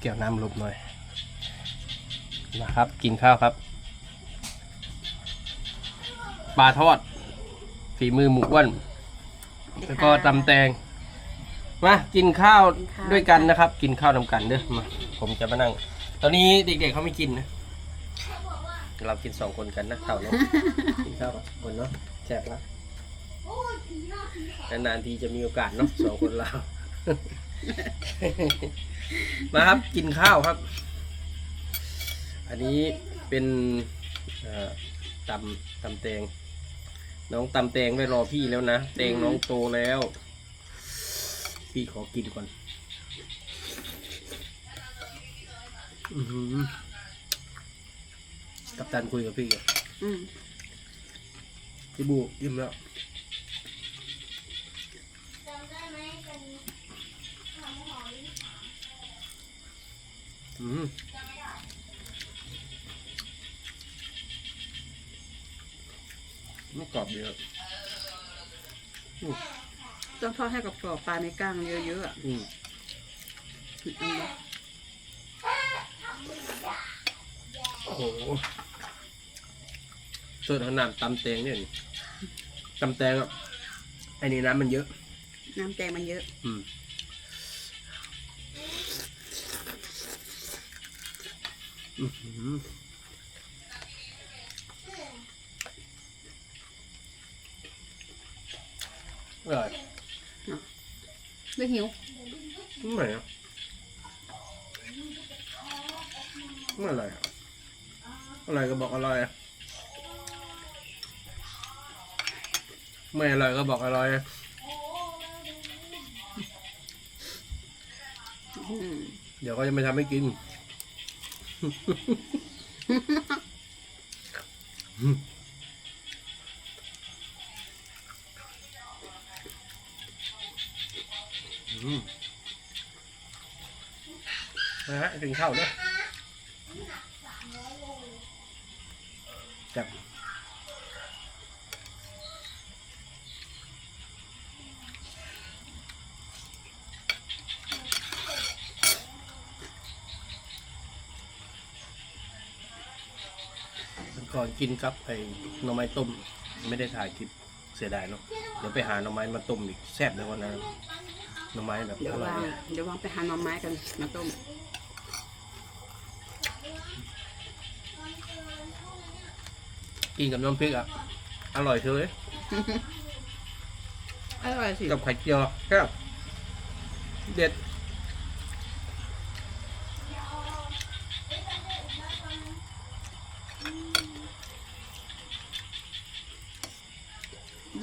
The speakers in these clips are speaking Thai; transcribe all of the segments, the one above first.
เกี่ยวน้ำลบหน่อยนะครับ กินข้าวครับ ปลาทอด ฝีมือหมูอ้วนแล้วก็ตำแตง มากินข้าวกินข้าวด้วยกันนะครับ กินข้าวนำกันเด้อมาผมจะมานั่ง ตอนนี้เด็กๆเขาไม่กินนะ เรากินสองคนกันนะเท่าเนาะกินข้าวกับคนเนาะแซ่บละนานๆทีจะมีโอกาสเนาะสองคนเรา มาครับกินข้าวครับ อันนี้เป็นเอ่อตำตำแตง น้องตำแตงไว้รอพี่แล้วนะแตงน้องโตแล้ว พี่ขอกินก่อนอือหือกับตันคุยกับพี่อยู่อืมพี่บูยิ้มแล้ว มไม่กรอบเดียวต้องทอดให้กับกรอบปลาในก้างเยอะๆอะอืมอืมโอ้โหเสิร์ฟขนาดตำแตงเนี่ยนี่ตำแตงอะไอ้นี่น้ำมันเยอะ น้ำแตงมันเยอะ อืม อื้อหืออร่อยไม่หิวไม่อะไม่อร่อยอะอร่อยก็บอกอร่อยอะไม่อร่อยก็บอกอร่อยอะอืมเดี๋ยวก็จะไม่ทำให้กินอืม นะฮะกินข้าวด้วย ก่อนกินครับไอ้หน่อไม้ต้ม ไม่ได้ถ่ายคลิปเสียดายเนาะเดี๋ยวไปหาหน่อไม้มาต้มอีกแซ่บเลยวันนั้นหน่อไม้แบบเดี๋ยอวร่อยวางเนี่ยเดี๋ยววางไปหาหน่อไม้กันมาต้มกินกับน้ำพริกอะอร่อยเฉยอร่อยสิกับไข่เจียวแค่บเด็ด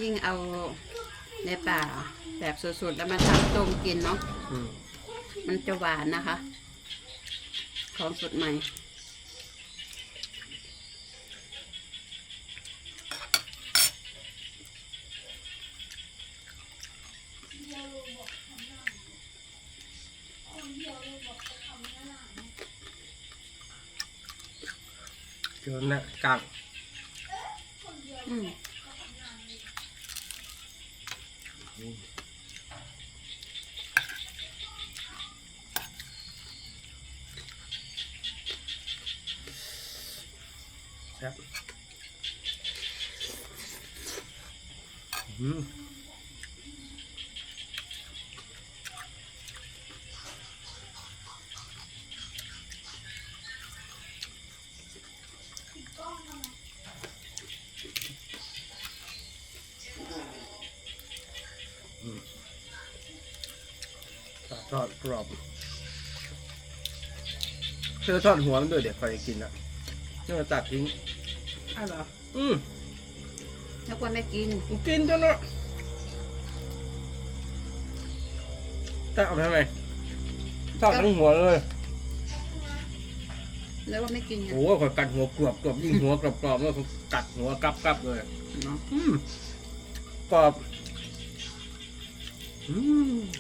ยิ่งเอาในป่าแบบสดๆแล้วมาทำต้มกินเนาะอืมมันจะหวานนะคะ ของสดใหม่ เจอหน้ากลางอืม ครับ อดกรอบเธอทอดหัวมันด้วยเดี๋ยวใครกินอะเนื้อตัดทิ้งอ้าวเหรออืมแล้วควรไม่กินกูกินจนละแต่เอาไปทำไมทอดทั้งหัวเลยแล้วว่าไม่กินไงโอ้โหขอยกัดหัวกรอบกรอบยิ่งหัวกรอบกรอบแล้วผมกัดหัวกรับกรับเลยเนาะอืมกรอบอืม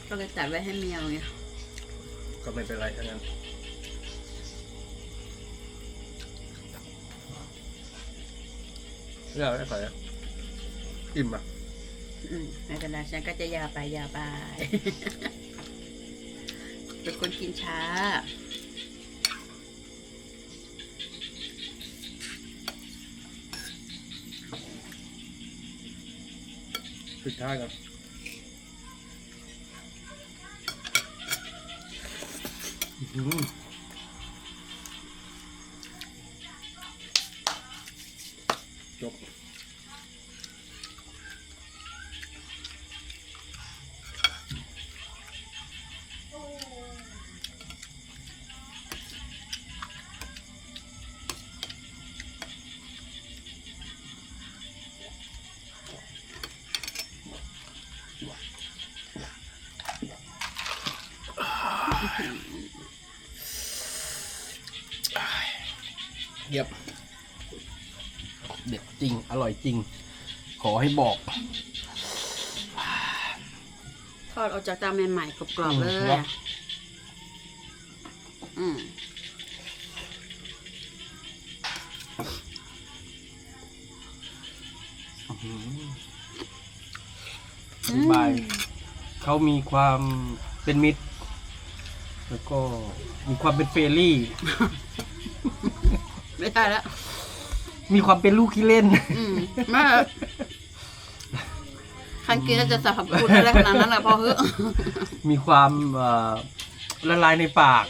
ก็เลยตัดไว้ให้เมวไงก็ไม่เป็นไรทั้งนั้นยาวได้ไปอิ่มอะไม่เป็นไรฉันก็จะยาวไปยาวไปเป็นคนกินช้าปิดท้ายกัน อื้อหือ จบเยียบ เด็ดจริง อร่อยจริง ขอให้บอกทอดออกจากเตาใหม่ๆกรอบๆเลย อืมเนอะอืมอธิบาย เขามีความเป็นมิตร แล้วก็มีความเป็นเฟรนลี่ ไม่ได้แล้วมีความเป็นลูกขี้เล่น อืมแม่คันกินแล้วจะสรรพคุณอะไรขนาดนั้นเลยพอเฮ้อะมีความเอ่อละลายในปาก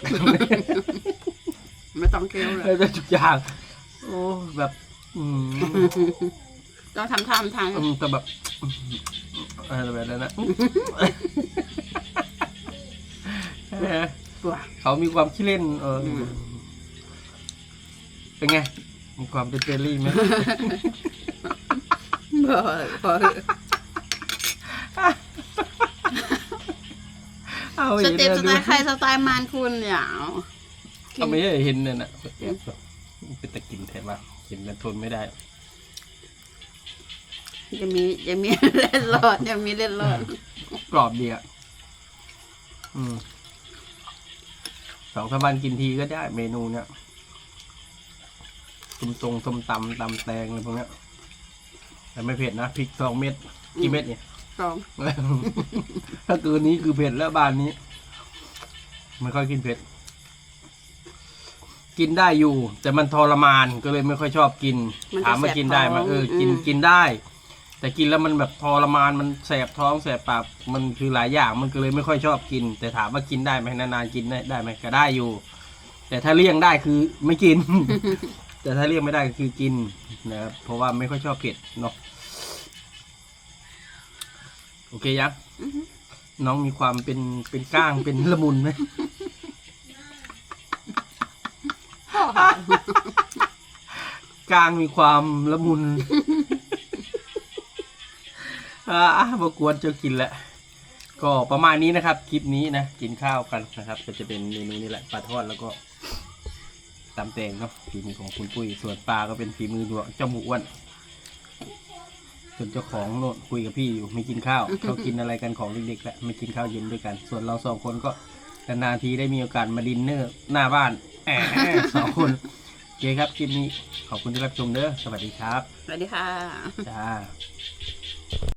ไม่ต้องเคี้ยวเลยแล้วก็ทุกอย่างโอ้แบบอืมต้องทำท่าทำทางอืมแต่แบบอะไรแบบนั้นนะตัว เขามีความขี้เล่นเอออม เป็นไง มีความเป็นเฟรนลี่ไหมพอพอเถอะเอาสอีกเต็ปแล้วสดูไตล์ใครสไตล์มันคุณเนี่ยเอาไม่ให้เห็นเนี่ยนะเป็นตะกินแทนว่ากินแล้วทนไม่ได้ ยังมียังมีเล่นรอดยังมีเล่นรอดกรอบดีอะอืมสองสามวันกินทีก็ได้เมนูเนี้ยตุ มตรงต้มตำตำแตงอะไรพวกเนี้ยแต่ไม่เผ็ดนะพริกสองเม็ดกี่เม็ดเนี่ย สองถ้าตัวนี้คือเผ็ดแล้วบ้านนี้ ไม่ค่อยกินเผ็ด กินได้อยู่ แต่มันทรมานก็เลยไม่ค่อยชอบกินถามว่ากินได้ไหมเออกินกินได้ แต่กินแล้วมันแบบทรมานมันแสบท้องแสบปากมันคือหลายอย่างมันก็เลยไม่ค่อยชอบกิน แต่ถามว่ากินได้ไหมนานๆกินได้ได้ไหมก็ได้อยู่ แต่ถ้าเลี่ยงได้คือไม่กิน แต่ถ้าเลี่ยงไม่ได้ก็คือกินนะครับ เพราะว่าไม่ค่อยชอบเผ็ดเนาะโอเคยังอือฮึน้องมีความเป็นเป็นก้างเป็นละมุนไหมก้างมีความละมุนอ่าบกวนจะกินแหละ ก็ประมาณนี้นะครับ คลิปนี้นะ กินข้าวกันนะครับ ก็จะเป็นเมนูนี้แหละปลาทอดแล้วก็ ตำแตงเนาะฝีมือของคุณปุ้ย ส่วนปลาก็เป็นฝีมือดวงเจ้าหมูอ้วนส่วนเจ้าของโน่นคุยกับพี่อยู่ไม่กินข้าว เขากินอะไรกันของเด็กๆแหละไม่กินข้าวเย็นด้วยกัน ส่วนเราสองคนก็นานๆทีได้มีโอกาสมาดินเนอร์หน้าบ้านแอบสองคนโอเคครับคลิปนี้ขอบคุณที่รับชมเด้อสวัสดีครับ สวัสดีค่ะ จ้า